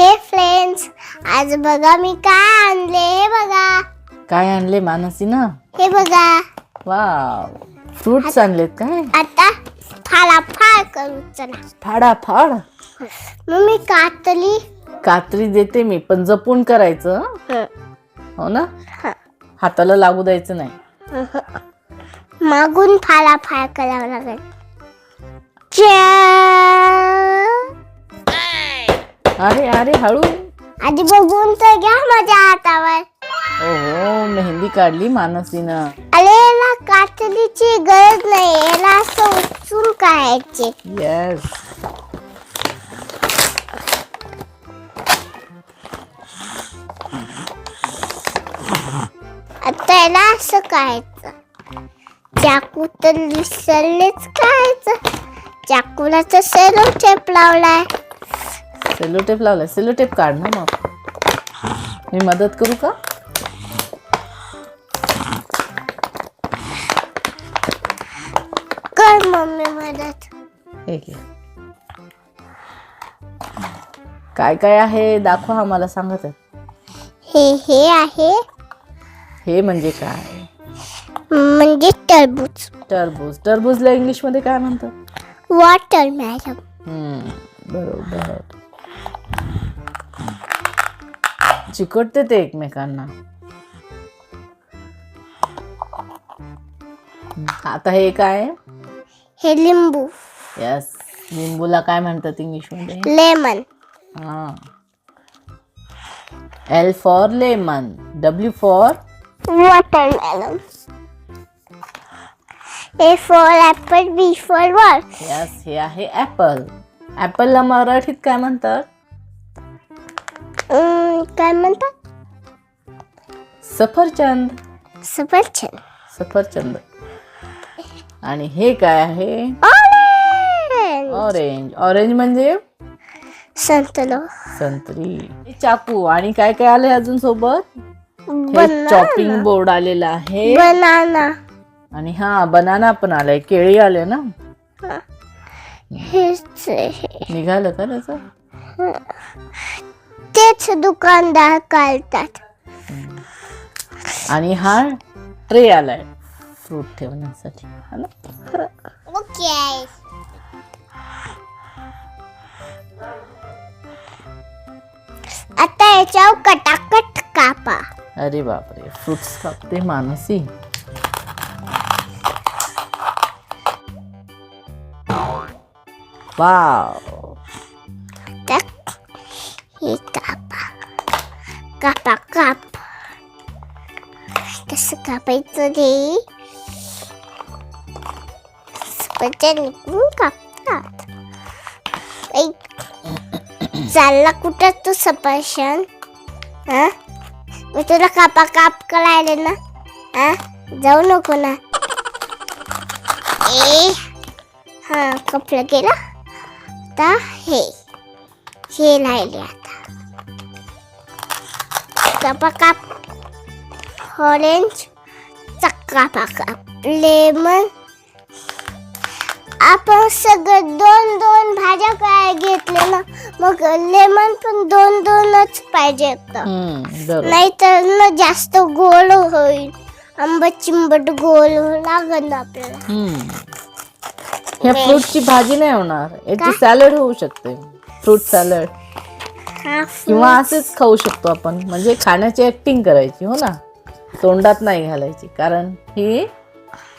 हे फ्रेंड्स आज बघा मी काय आणले हे बघा. काय आणले मानसी ना? हे बघा. वाव. फ्रुट्स आणलेत काय? आता फाळाफाळ करू चला. फाडा फाड मग मी कातली. कात्री देते मी पण जपून करायचं हं? हो. ना? हाताला लागू द्यायचं नाही. मागून फाळाफाळ करावं लागेल. च्या. अरे अरे हळू. आधी बघून तर घ्या माझ्या हातावर. ओहो मेहंदी काढली मानसीनं. अरे याला कातलीची गरज नाही याला असं उचून काढायचे. येस आता याला असं काढायचं. चाकू तर विसरलेच काढायचं. चाकूला तर सेलो टेप लावलाय. सेलो टेप लावलाय. सेलो टेप काढ ना मग. मी मदत करू का? कर मम्मी मदत. हे काय काय आहे? दाखवा आम्हाला सांगत हे हे आहे. हे म्हणजे काय? म्हणजे टरबूज. टरबूज. टरबूजला इंग्लिशमध्ये काय म्हणतात? वॉटर मॅडम हम्म, बरोबर. चिकटते ते एकमेकांना. आता हे काय? हे लिंबू. यस लिंबूला काय म्हणतात इंग्लिशमध्ये? लेमन. हा. L for lemon W for water madam A for apple B for wall yes हे आहे ऍपल ऍपलला मराठीत काय म्हणतात? काय म्हणतात सफरचंद. सफरचंद. सफरचंद. आणि हे काय आहे? ऑरेंज ऑरेंज ऑरेंज म्हणजे? संतलो. संत्री. हे चाकू. आणि काय काय आलंय अजून सोबत? हे चॉपिंग बोर्ड आलेला आहे. बनाना आणि हा बनाना पण आलाय. केळी आले ना? हेच हे. निघालं का त्याचं? तेच दुकानदार काढतात आणि हा ट्रे आलाय फ्रूट ठेवण्यासाठी. हा ना? ओके. आता याच्यावर कटाकट कापा. अरे बापरे फ्रुट्स कापते मानसी. वाव कसं कापायचं ते सफरचंद निघून कापतात ऐक, चालला कुठं तू सफरचंद हा मी तुला कापा काप करायले ना हा जाऊ नको ना ए हा कपडा गेला आता हे हे राहिले आता कापा काप ऑरेंज चक्का काप लेमन आपण सगळं दोन दोन भाज्या काय घेतले ना मग लेमन पण दोन दोनच पाहिजे नाहीतर ना जास्त गोल होईल. आंबट चिंबट गोल लागल ना आपल्याला. ह्या फ्रूटची भाजी नाही होणार. याची सॅलड होऊ शकते. फ्रूट सॅलड किंवा असेच खाऊ शकतो आपण. म्हणजे खाण्याची ऍक्टिंग करायची हो ना? तोंडात नाही घालायची. कारण ही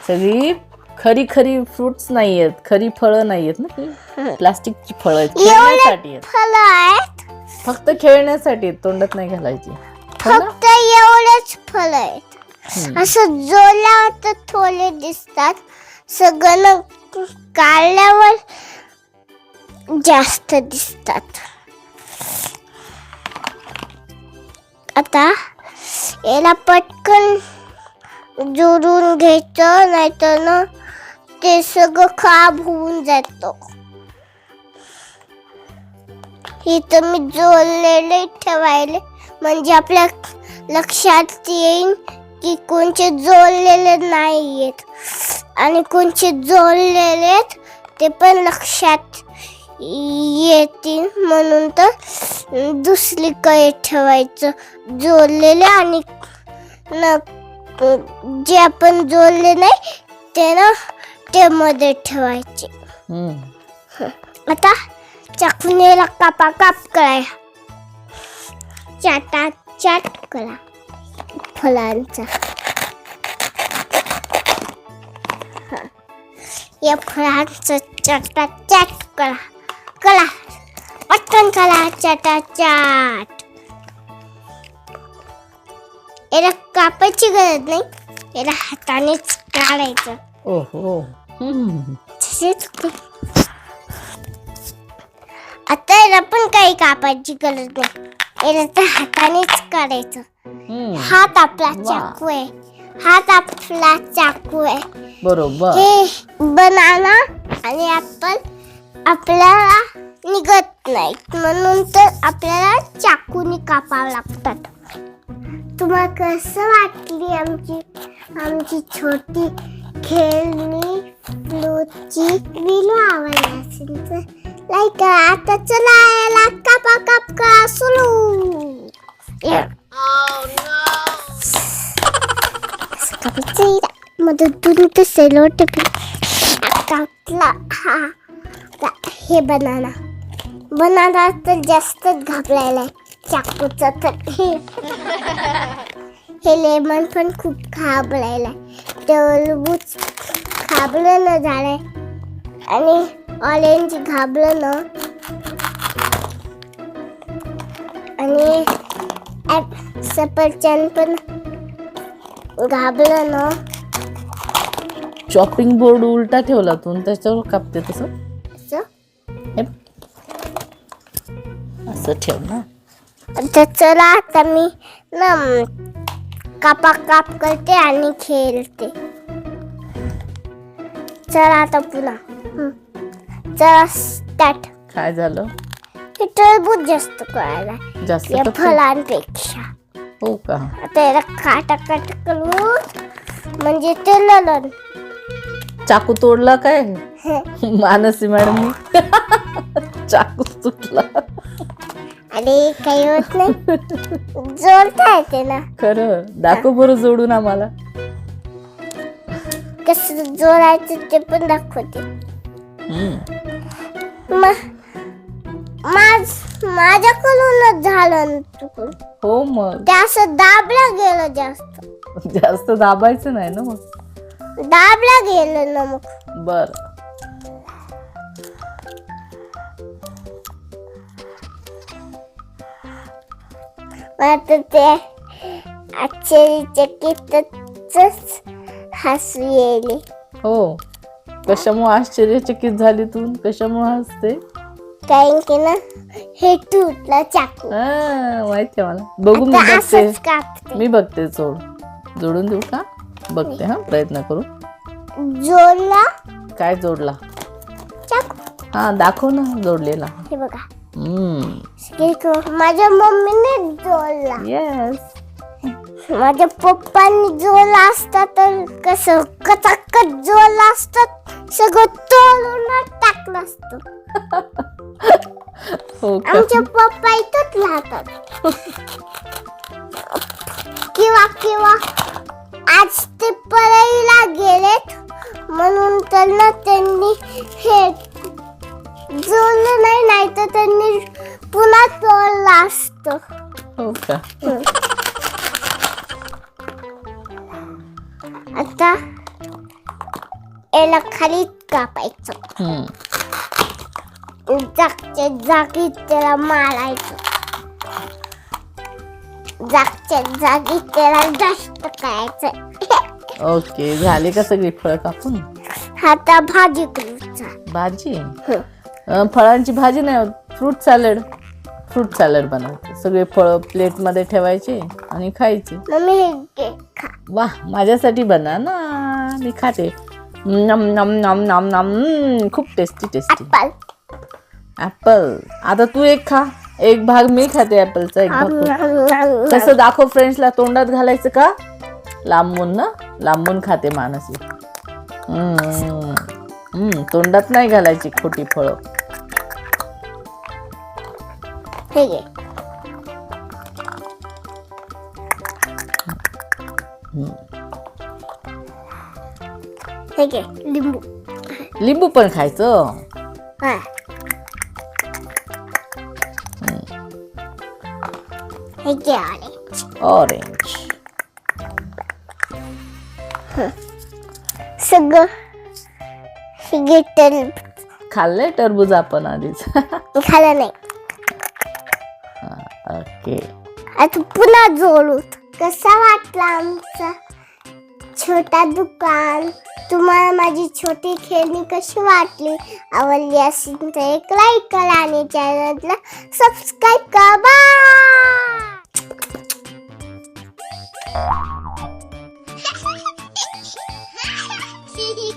सगळी खरी खरी फ्रुट्स नाही आहेत खरी फळं नाही आहेत ना ही प्लास्टिकची फळं आहेत खेळण्यासाठी आहेत. फळ आहेत? फक्त खेळण्यासाठी आहेत तोंडात नाही घालायची. हो ना? फक्त एवढेच फळ आहेत. असं जोरल्यावर तर थोडे दिसतात. सगळं काढल्यावर जास्त दिसतात. आता याला पटकन जोडून घ्यायचं नाहीतर ना ते सगळं खराब होऊन जातं. इथं तर मी जोडलेले ठेवायले. म्हणजे आपल्या लक्षात येईल की कोणचे जोडलेले नाही आहेत आणि कोणचे जोडलेले आहेत ते पण लक्षात येतील म्हणून तर दुसरीकडे ठेवायचं. जोडलेले आणि न जे आपण जोडले नाही ते ना ते मध्ये ठेवायचे. आता चाकूनेला कापा काप कराय. चाटा चाट करा. फळांचा. या फळांचा चाटा चाट करा. करा पटकन करा चाटा चाट याला कापायची गरज नाही. याला हातानेच काढायचं. ओहो. हम्म. तसेच ते. आता याला पण काही कापायची गरज नाही. याला तर हातानेच काढायचं. हम्म. हात आपला वा. चाकू आहे. हात आपला चाकू आहे. बरोबर. हे बनाना आणि ऍपल आपल्याला निघत नाही म्हणून तर आपल्याला चाकूने कापावं लागतात. तुम्हाला कसं वाटली आमची आमची छोटी खेळणी? फ्लूची व्हिडिओ आवडली असेल तर लाईक करा. आता चला याला कापा काप करा सुरू. Yeah. असं कापायचं हिला. मदतून तर सेलो टिपी हा आता हे बनाना. बनाना तर जास्तच घाबरायला चाकूचा तर. हे हे लेमन पण खूप घाबरायला टरबूज घाबरलं ना झालंय आणि ऑरेंज घाबरलं ना. आणि सफरचंद पण घाबरलं ना. चॉपिंग बोर्ड उलटा ठेवला तू त्याच्यावर कापते तसं? असं ठेव ना. तर चला आता मी ना कापा काप करते आणि खेळते. चला आता पुन्हा. हं. चला स्टार्ट काय झालं? हे टरबूज जास्त कळायला जास्त या? फळांपेक्षा. हो का? आता याला काटा काट करू. म्हणजे ते ललन. चाकू तोडला काय? मानसी मॅडमनी चाकू तुटला. अरे काही होत नाही. जोडता येते ना. खरं दाखव बरं जोडून आम्हाला. कसं जोडायचं ते पण दाखवते. म- माझ माझ्याकडूनच झालं ना चुकून हो मग. ते असं दाबलं गेलं जास्त. जास्त दाबायचं नाही ना मग. दाबलं गेलं ना मग. बर. मला ते आश्चर्यचकितच हसू येईल. हो. कशामुळे आश्चर्यचकित झाली तू? कशामुळे हसते? कारण की ना हे तुटलं चाकू. हा, माहिती आहे मला. बघू मी आता बघते. असंच कापते. मी बघते जोड जोडून देऊ का? बघते हा प्रयत्न करू. जोडला. काय जोडला? चाकू. हा दाखव ना जोडलेला. हे बघा. माझ्या मम्मीने जोडला. येस माझ्या पप्पांनी जोडला असता तर कसं कचाकच जोडला असतात सगळं तोडून टाकलं असतं. हो का? आमचे पप्पा इथंच राहतात. किंवा किंवा आज ते परळीला गेलेत म्हणून त्यांना त्यांनी हे जोडलं नाही नाही तर त्यांनी पुन्हा तोडलं असतं हो का आता याला खाली कापायचं हम्म. जागच्या जागी त्याला मारायचं जागच्या जागी त्याला जास्त करायचं ओके झाले का सगळी फळं कापून आता भाजी करूचा भाजी अं, फळांची भाजी नाही फ्रूट सॅलड. फ्रूट सॅलड बनवते. सगळे फळं प्लेटमध्ये ठेवायचे आणि खायचे. वा माझ्यासाठी बना ना. मी खाते. नम नम नम नम नम. खूप टेस्टी टेस्टी ऍपल ऍपल आता तू एक खा. एक भाग मी खाते ऍपलचा एक भाग. कसं दाखव फ्रेंड्सला तोंडात घालायचं का? लांबून ना. लांबून खाते मानसी तोंडात नाही घालायची खोटी फळं. हे घे हे घे लिंबू लिंबू पण खायचं हा हे घे ऑरेंज ऑरेंज सगळं हे घे टरबूज खाल्लंय टरबूज आपण आधीच खाल्लं नाही ओके आता पुन्हा जोडू. कसा वाटला आमचा? छोटा दुकान. तुम्हाला माझी छोटी खेळणी कशी वाटली? आवडली असेल तर एक लाईक करा आणि चॅनलला सबस्क्राईब करा. बाय